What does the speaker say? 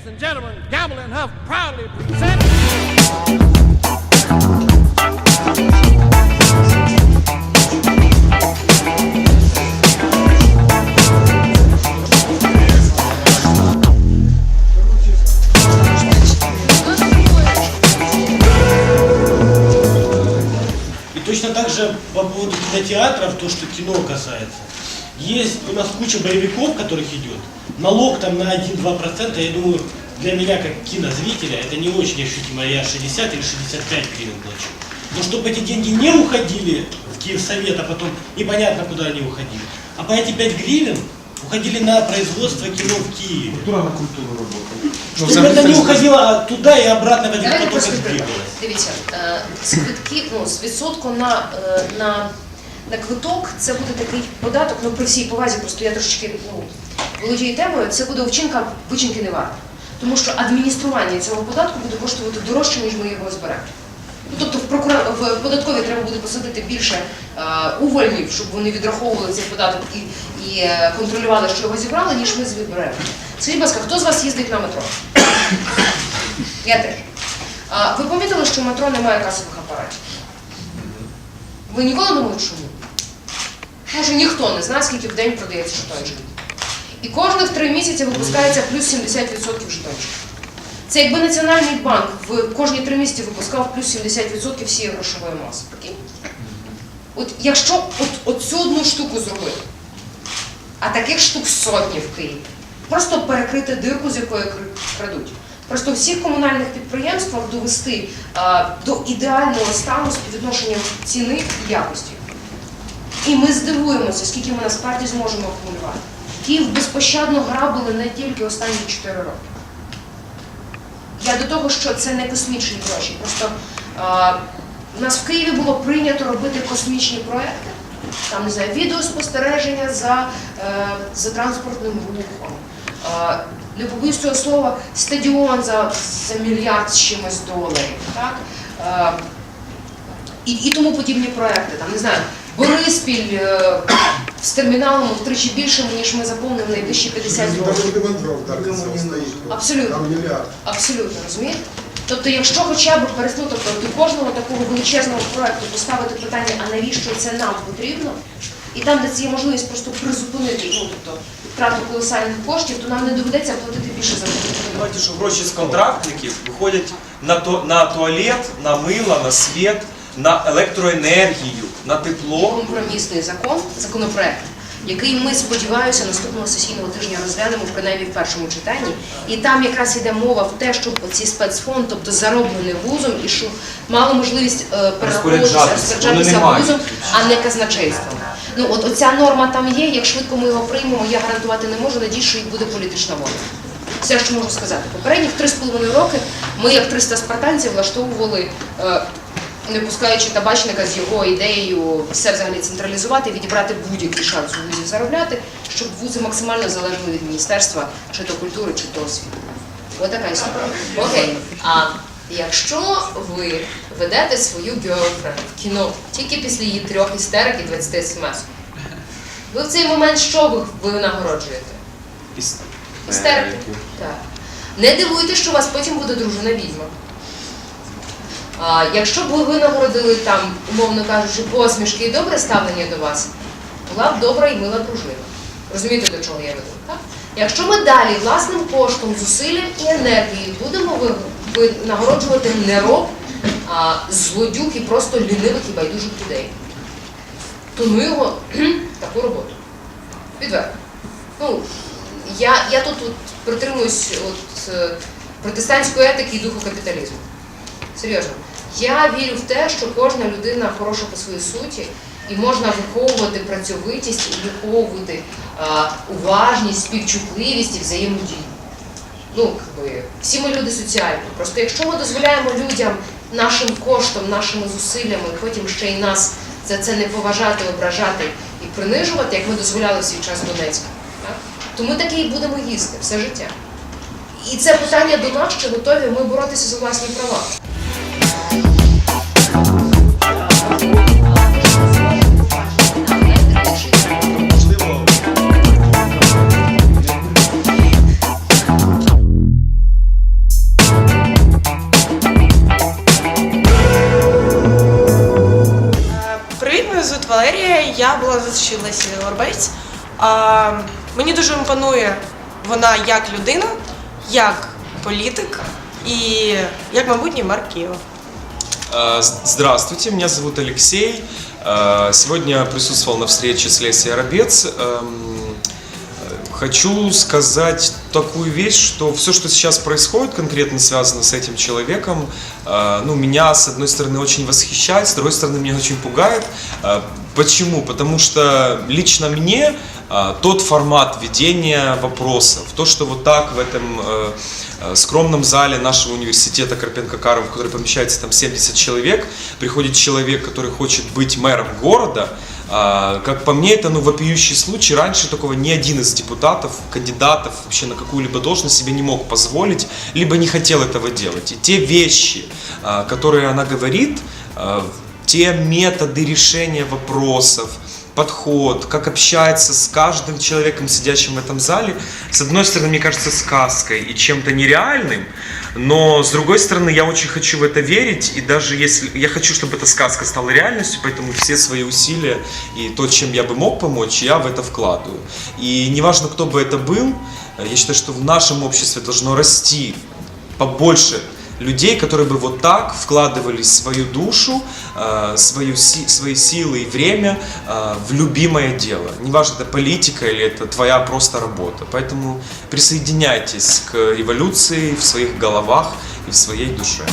Ladies and gentlemen, Gamble Huff proudly present. И точно так же по поводу кинотеатров, то, что кино касается. Есть у нас куча боевиков, которых идет. Налог там на 1-2%, я думаю, для меня как кинозрителя это не очень ощутимо. Я 60 или 65 гривен плачу. Но чтобы эти деньги не уходили в Киевсовет, а потом непонятно куда они уходили. А по эти 5 гривен уходили на производство кино в Киеве. Культура на культуру работает. Ну, Чтобы это не уходило туда и обратно в один Давайте поток просто приклад. двигалось. Дивіться, е, з квитків, ну, з відсотку на, е, на, на квиток це буде такий податок, ну при всій повазі, просто я трошечки ну, володію темою, це буде вчинка вичинки не варта. Тому що адміністрування цього податку буде коштувати дорожче, ніж ми його зберемо. Ну, тобто в, прокура... в податковій треба буде посадити більше е, увольнів, щоб вони відраховували цей податок і, і е, контролювали, що його зібрали, ніж ми зберемо. Скажіть, будь ласка, хто з вас їздить на метро? Я теж. Ви помітили, що метро немає касових апаратів? Ви ніколи думали, чому? Може, ніхто не знає, скільки в день продається жетончик. І кожних три місяці випускається плюс 70% жетончиків. Це якби Національний банк в кожні три місяці випускав плюс 70% всієї грошової маси. От якщо от, от цю одну штуку зробити, а таких штук сотні в Києві, просто перекрити дирку, з якої крадуть. Просто всіх комунальних підприємствах довести до ідеального стану співвідношення ціни і якості. І ми здивуємося, скільки ми насправді зможемо акумулювати. Київ безпощадно грабили не тільки останні 4 роки. Я до того, що це не космічні гроші. Просто а, у нас в Києві було прийнято робити космічні проекти, там не знаю, відеоспостереження за, е, за транспортним рухом. Не побоюсь цього слова, стадіон за, за мільярд з чимось доларів. Так? Е, і, і тому подібні проекти. Там, не знаю, Бориспіль е, з терміналом втричі більшим, ніж ми заповнимо найближчі 50 років. Абсолютно. Там мільярд. Абсолютно, розумієте? Тобто, якщо хоча б переснути тобто, до кожного такого величезного проекту поставити питання, а навіщо це нам потрібно, і там, де це є можливість просто призупинити ну, тобто, втрату колосальних коштів, то нам не доведеться платити більше за це. Знаєте, що гроші з контрактників виходять на, то, на туалет, на мило, на світ, на електроенергію, на тепло. Компромісний закон, законопроект, який ми сподіваюся наступного сесійного тижня розглянемо принаймні в першому читанні. І там якраз йде мова в те, щоб ці спецфонд, тобто зароблений вузом, і що мали можливість е, перераховуватися, Розпоряджатися. Вони не мають. вузом, а не казначейством. Ну от оця норма там є. Як швидко ми його приймемо, я гарантувати не можу. Надію, що і буде політична воля. Все, що можу сказати. Попередніх три з половиною роки ми, як 300 спартанців, влаштовували. е, не пускаючи табачника з його ідеєю все взагалі централізувати, відібрати будь-який шанс у вузів заробляти, щоб вузи максимально залежали від міністерства чи то культури, чи то освіти. Ось така історія. Окей. А якщо ви ведете свою геофренд в кіно тільки після її трьох істерик і 20 смс, ви в цей момент що ви, ви нагороджуєте? Іс- Істерики. Так. Не дивуйтесь, що у вас потім буде дружина відьма. А, якщо б ви винагородили там, умовно кажучи, посмішки і добре ставлення до вас, була б добра і мила дружина. Розумієте, до чого я веду? Так? Якщо ми далі власним коштом, зусиллям і енергією будемо ви- винагороджувати не роб, а злодюк і просто лінивих і байдужих людей, то ну його таку роботу. Відверто. Ну, я, я тут от притримуюсь от, е, протестантської етики і духу капіталізму. Серйозно. Я вірю в те, що кожна людина хороша по своїй суті, і можна виховувати працьовитість, і виховувати а, уважність, співчутливість і взаємодію. Ну, якби, всі ми люди соціальні. Просто якщо ми дозволяємо людям нашим коштом, нашими зусиллями, потім ще й нас за це не поважати, ображати і принижувати, як ми дозволяли в свій час Донецька, так? то ми таки і будемо їсти все життя. І це питання до нас, чи готові ми боротися за власні права. я була за Лесі Лорбець. А, мені дуже імпонує вона як людина, як політик і як майбутній мер Києва. Э, з- Здравствуйте, меня зовут Алексей. Э, Сегодня я присутствовал на встрече с Лесей Арабец. Эм, э, Хочу сказать такую вещь, что все, что сейчас происходит, конкретно связано с этим человеком, э, ну, меня, с одной стороны, очень восхищает, с другой стороны, меня очень пугает. Почему? Потому что лично мне э, тот формат ведения вопросов, то, что вот так в этом э, э, скромном зале нашего университета Карпенко-Каров, в который помещается там 70 человек, приходит человек, который хочет быть мэром города, а, Как по мне, это ну, вопиющий случай. Раньше такого ни один из депутатов, кандидатов вообще на какую-либо должность себе не мог позволить, либо не хотел этого делать. И те вещи, а, которые она говорит, а, те методы решения вопросов, подход, как общается с каждым человеком, сидящим в этом зале, с одной стороны, мне кажется, сказкой и чем-то нереальным, но с другой стороны, я очень хочу в это верить, и даже если я хочу, чтобы эта сказка стала реальностью, поэтому все свои усилия и то, чем я бы мог помочь, я в это вкладываю. И неважно, кто бы это был, я считаю, что в нашем обществе должно расти побольше людей, которые бы вот так вкладывали свою душу, э, свою, свои силы и время э, в любимое дело. Неважно, это политика или это твоя просто работа. Поэтому присоединяйтесь к революции в своих головах и в своей душе.